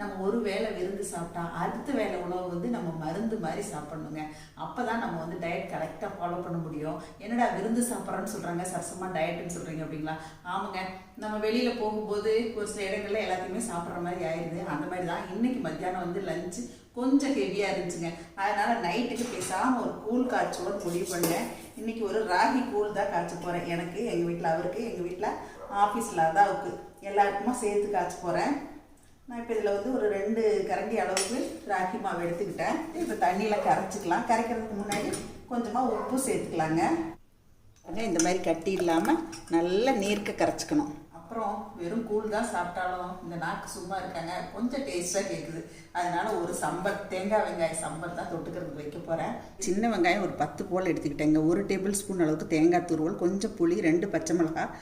நம்ம ஒரு வேளை விருந்து சாப்பிட்டா அடுத்த வேளை உணவு வந்து நம்ம மருந்து மாதிரி சாப்பிடணுங்க. அப்போ தான் நம்ம வந்து டயட் கரெக்டாக ஃபாலோ பண்ண முடியும். என்னடா விருந்து சாப்பிட்றேன்னு சொல்கிறாங்க சரசமாக டயட்டுன்னு சொல்கிறீங்க அப்படிங்களா? ஆமாங்க. நம்ம வெளியில் போகும்போது ஒரு சில இடங்கள்ல எல்லாத்தையுமே சாப்பிட்ற மாதிரி ஆயிடுது அந்த மாதிரி தான் இன்றைக்கி மத்தியானம் வந்து லஞ்சு கொஞ்சம் ஹெவியாக இருந்துச்சுங்க. அதனால் நைட்டுக்கு பேசாமல் ஒரு கூழ் காய்ச்சோன்னு முடிவு பண்ணேன். இன்றைக்கி ஒரு ராகி கூழ் தான் காய்ச்ச போகிறேன் எனக்கு எங்கள் வீட்டில் அவருக்கு எங்கள் வீட்டில் ஆஃபீஸில் அதாவுக்கு. எல்லாருக்குமா சேர்த்து காய்ச்ச போகிறேன் நான் இப்போ இதில் வந்து ஒரு ரெண்டு கரண்டி அளவுக்கு ராகி மாவு எடுத்துக்கிட்டேன். இப்போ தண்ணியில் கரைச்சிக்கலாம். கரைக்கிறதுக்கு முன்னாடி கொஞ்சமாக உப்பு சேர்த்துக்கலாங்க. இந்த மாதிரி கட்டி இல்லாமல் நல்லா நீர்க்க கரைச்சிக்கணும். அப்புறம் வெறும் கூழ் தான் சாப்பிட்டாலும் இந்த நாக்கு சும்மா இருக்காங்க. கொஞ்சம் டேஸ்ட்டாக கேட்குது அதனால ஒரு சம்பல் தேங்காய் வெங்காய சம்பல் தான் தொட்டுக்கிறதுக்கு வைக்க போகிறேன் சின்ன வெங்காயம் ஒரு பத்து போல் எடுத்துக்கிட்டேங்க. ஒரு டேபிள் ஸ்பூன் அளவுக்கு தேங்காய் துருவல் கொஞ்சம் புளி ரெண்டு பச்சை மிளகாய்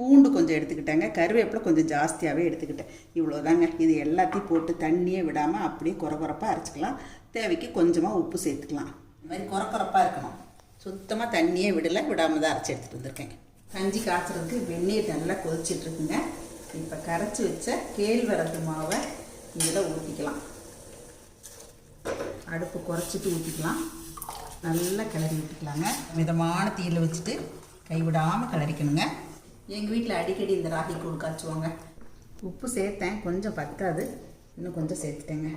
பூண்டு கொஞ்சம் எடுத்துக்கிட்டேங்க. கருவேப்பிலை கொஞ்சம் ஜாஸ்தியாகவே எடுத்துக்கிட்டேன். இவ்வளோதாங்க. இது எல்லாத்தையும் போட்டு தண்ணியே விடாமல் அப்படியே குறை அரைச்சிக்கலாம். தேவைக்கு கொஞ்சமாக உப்பு சேர்த்துக்கலாம். இந்த மாதிரி குறை இருக்கணும். சுத்தமாக தண்ணியே விடலை. விடாமல் தான் அரைச்சி எடுத்துகிட்டு வந்திருக்கேங்க. கஞ்சி காய்ச்சறதுக்கு வெந்நீர் நல்லா கொதிச்சிட்ருக்குங்க இப்போ கரைச்சி வச்ச கேழ்வரகு மாவை இதில் ஊற்றிக்கலாம் அடுப்பு குறைச்சிட்டு ஊற்றிக்கலாம் நல்லா கிளறி விட்டுக்கலாங்க. மிதமான தீயில் வச்சுட்டு கைவிடாமல் கிளறிக்கணுங்க. எங்கள் வீட்டில் அடிக்கடி இந்த ராகி கூழ் காய்ச்சுவாங்க. உப்பு சேர்த்தேன் கொஞ்சம் பத்தாது. இன்னும் கொஞ்சம் சேர்த்துட்டேங்க.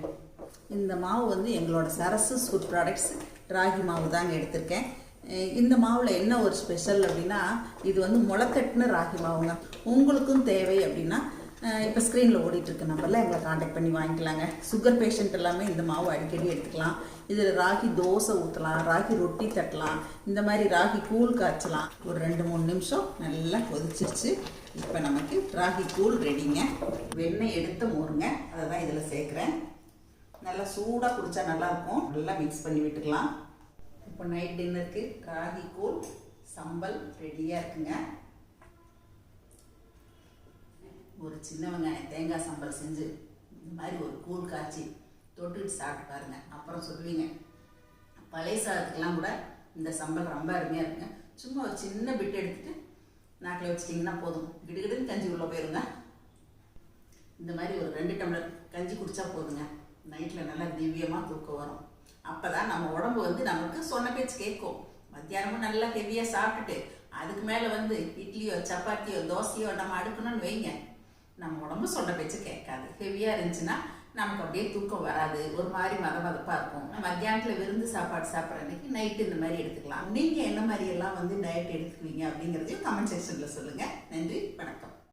இந்த மாவு வந்து எங்களோட சரசு ஃபுட் ப்ராடக்ட்ஸ் ராகி மாவு தாங்க எடுத்திருக்கேன். இந்த மாவில் என்ன ஒரு ஸ்பெஷல் அப்படின்னா இது வந்து முளைக்கட்டின ராகி மாவுங்க. உங்களுக்கும் தேவை அப்படின்னா இப்போ ஸ்க்ரீனில் ஓடிட்டுருக்க நம்பரில் எங்களை காண்டாக்ட் பண்ணி வாங்கிக்கலாங்க. சுகர் பேஷண்ட் எல்லாமே இந்த மாவு அடிக்கடி எடுத்துக்கலாம். இதில் ராகி தோசை ஊற்றலாம் ராகி ரொட்டி தட்டலாம் இந்த மாதிரி ராகி கூழ் காய்ச்சலாம். ஒரு ரெண்டு மூணு நிமிஷம் நல்லா கொதிச்சிருச்சு. இப்போ நமக்கு ராகி கூழ் ரெடிங்க. வெண்ணெய் எடுத்து மோருங்க. அதை தான் இதில் சேர்க்குறேன். நல்லா சூடாக குடித்தா நல்லாயிருக்கும் நல்லா மிக்ஸ் பண்ணி விட்டுக்கலாம். இப்போ நைட் டின்னருக்கு ராகி கூழ் சம்பல் ரெடியாக இருக்குங்க. ஒரு சின்ன வெங்காயம் தேங்காய் சம்பல் செஞ்சு இந்த மாதிரி ஒரு கூழ் காய்ச்சி தொட்டுட்டு சாப்பிட்டு பாருங்க. அப்புறம் சொல்லுவீங்க. பழைய சாதத்துக்கெல்லாம் கூட இந்த சம்பல் ரொம்ப அருமையாக இருக்குங்க. சும்மா ஒரு சின்ன பிட் எடுத்துட்டு நாக்கில் வச்சிட்டிங்கன்னா போதும். கிடுகிடுன்னு கஞ்சி உள்ளே போயிருங்க. இந்த மாதிரி ஒரு ரெண்டு டம்ளர் கஞ்சி குடித்தா போதுங்க. நைட்டில் நல்லா திவ்யமாக தூக்கம் வரும். அப்போ தான் நம்ம உடம்பு வந்து நமக்கு சொன்ன பேச்சு கேட்கும். மத்தியானமும் நல்லா ஹெவியாக சாப்பிட்டுட்டு அதுக்கு மேலே வந்து இட்லியோ சப்பாத்தியோ தோசையோ நம்ம அடுக்கணும்னு வைங்க. நம்ம உடம்பு சொன்ன பேச்சு கேட்காது. ஹெவியாக இருந்துச்சுன்னா நமக்கு அப்படியே தூக்கம் வராது. ஒரு மாதிரி மத மதப்பாக இருக்கும் மத்தியானத்தில் விருந்து சாப்பாடு சாப்பிட்ற அன்னைக்கு நைட்டு இந்த மாதிரி எடுத்துக்கலாம். நீங்கள் என்ன மாதிரி எல்லாம் வந்து டயட் எடுத்துக்குவீங்க அப்படிங்கிறதையும் கமெண்ட் செக்ஷனில் சொல்லுங்கள் நன்றி. வணக்கம்.